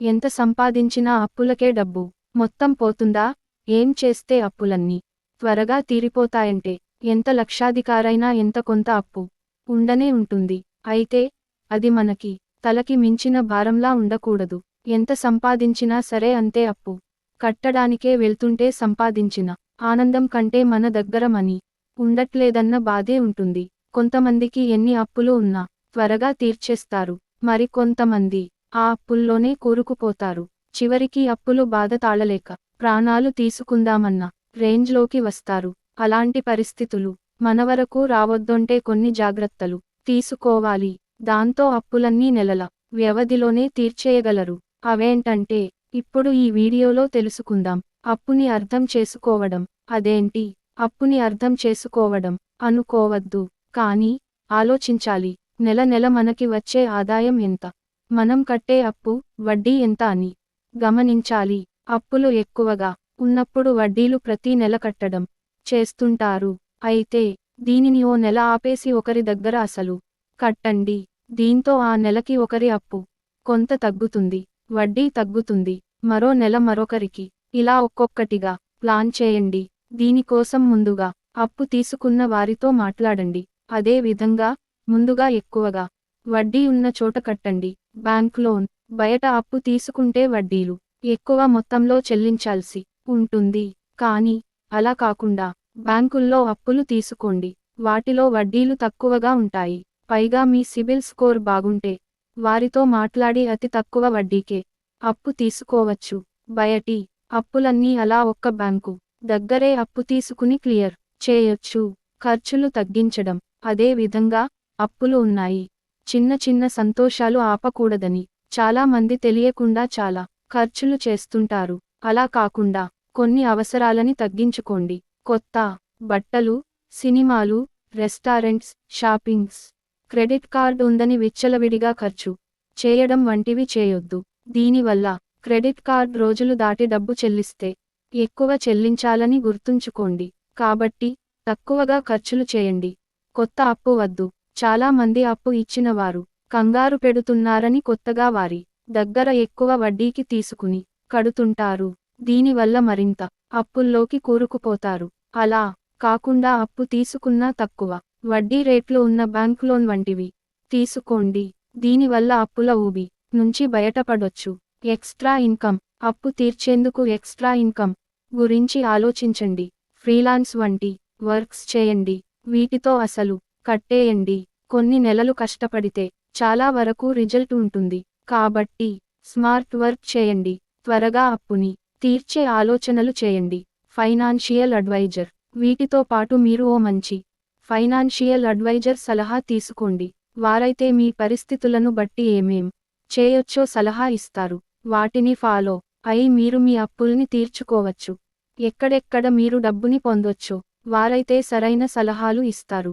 ఎంత సంపాదించినా అప్పులకే డబ్బు. మొత్తం పోతుందా? ఏం చేస్తే అప్పులన్నీ? త్వరగా తీరిపోతాయంటే ఎంత లక్షాధికారైనా ఎంత కొంత అప్పు ఉండనే ఉంటుంది. అయితే అది మనకి తలకి మించిన భారంలా ఉండకూడదు. ఎంత సంపాదించినా సరే అంతే అప్పు. కట్టడానికే వెళ్తుంటే సంపాదించిన ఆనందం కంటే మన దగ్గర మనీ ఉండట్లేదన్న బాధే ఉంటుంది. కొంతమందికి ఎన్ని అప్పులు ఉన్నా త్వరగా తీర్చేస్తారు. మరి కొంతమంది ఆ అప్పుల్లోనే కూరుకుపోతారు. చివరికి అప్పులు బాధ తాళలేక ప్రాణాలు తీసుకుందామన్న రేంజ్లోకి వస్తారు. అలాంటి పరిస్థితులు మన వరకు రావద్దంటే కొన్ని జాగ్రత్తలు తీసుకోవాలి. దాంతో అప్పులన్నీ నెలల వ్యవధిలోనే తీర్చేయగలరు. అవేంటంటే ఇప్పుడు ఈ వీడియోలో తెలుసుకుందాం. అప్పుని అర్థం చేసుకోవడం. అదేంటి? అప్పుని అర్థం చేసుకోవడం. అనుకోవద్దు. కానీ ఆలోచించాలి. నెల నెల మనకి వచ్చే ఆదాయం ఎంత? మనం కట్టే అప్పు వడ్డీ ఎంత అని గమనించాలి. అప్పులు ఎక్కువగా ఉన్నప్పుడు వడ్డీలు ప్రతి నెల కట్టడం చేస్తుంటారు. అయితే దీనిని ఓ నెల ఆపేసి ఒకరి దగ్గర అసలు కట్టండి. దీంతో ఆ నెలకి ఒకరి అప్పు కొంత తగ్గుతుంది వడ్డీ తగ్గుతుంది. మరో నెల మరొకరికి ఇలా ఒక్కొక్కటిగా ప్లాన్ చేయండి. దీనికోసం ముందుగా అప్పు తీసుకున్న వారితో మాట్లాడండి. అదే విధంగా ముందుగా ఎక్కువగా వడ్డీ ఉన్న చోట కట్టండి. బ్యాంక్ లోన్ బయట అప్పు తీసుకుంటే వడ్డీలు ఎక్కువ మొత్తంలో చెల్లించాల్సి ఉంటుంది. కానీ అలా కాకుండా బ్యాంకుల్లో అప్పులు తీసుకోండి. వాటిలో వడ్డీలు తక్కువగా ఉంటాయి. పైగా మీ సిబిల్ స్కోర్ బాగుంటే వారితో మాట్లాడి అతి తక్కువ వడ్డీకే అప్పు తీసుకోవచ్చు. బయటి అప్పులన్నీ అలా ఒక్క బ్యాంకు దగ్గరే అప్పు తీసుకుని క్లియర్ చేయొచ్చు. ఖర్చులు తగ్గించడం అదే విధంగా అప్పులు ఉన్నాయి. చిన్న చిన్న సంతోషాలు ఆపకూడదని చాలా మంది తెలియకుండా చాలా ఖర్చులు చేస్తుంటారు. అలా కాకుండా కొన్ని అవసరాలని తగ్గించుకోండి. కొత్త బట్టలు సినిమాలు రెస్టారెంట్స్ షాపింగ్స్ క్రెడిట్ కార్డ్ ఉందని విచ్చలవిడిగా ఖర్చు చేయడం వంటివి చేయొద్దు. దీనివల్ల క్రెడిట్ కార్డ్ రోజులు దాటి డబ్బు చెల్లిస్తే ఎక్కువ చెల్లించాలని గుర్తుంచుకోండి. కాబట్టి తక్కువగా ఖర్చులు చేయండి. కొత్త అప్పు వద్దు. చాలా మంది అప్పు ఇచ్చినవారు కంగారు పెడుతున్నారని కొత్తగా వారి దగ్గర ఎక్కువ వడ్డీకి తీసుకుని కడుతుంటారు. దీనివల్ల మరింత అప్పుల్లోకి కూరుకుపోతారు. అలా కాకుండా అప్పు తీసుకున్నా తక్కువ వడ్డీ రేట్లు ఉన్న బ్యాంక్ లోన్ వంటివి తీసుకోండి. దీనివల్ల అప్పుల ఊబి నుంచి బయటపడొచ్చు. ఎక్స్ట్రా ఇన్కమ్ అప్పు తీర్చేందుకు ఎక్స్ట్రా ఇన్కమ్ గురించి ఆలోచించండి. ఫ్రీలాన్స్ వంటి వర్క్స్ చేయండి. వీటితో అసలు కట్టేయండి. కొన్ని నెలలు కష్టపడితే చాలా వరకు రిజల్ట్ ఉంటుంది. కాబట్టి స్మార్ట్ వర్క్ చేయండి. త్వరగా అప్పుని తీర్చే ఆలోచనలు చేయండి. Financial advisor. వీటితో పాటు మీరు ఓ మంచి ఫైనాన్షియల్ అడ్వైజర్ సలహా తీసుకోండి. వారైతే మీ పరిస్థితులను బట్టి ఏమేం చేయొచ్చో సలహా ఇస్తారు. వాటిని ఫాలో అయి మీరు మీ అప్పుల్ని తీర్చుకోవచ్చు. ఎక్కడెక్కడ మీరు డబ్బుని పొందొచ్చో వారైతే సరైన సలహాలు ఇస్తారు.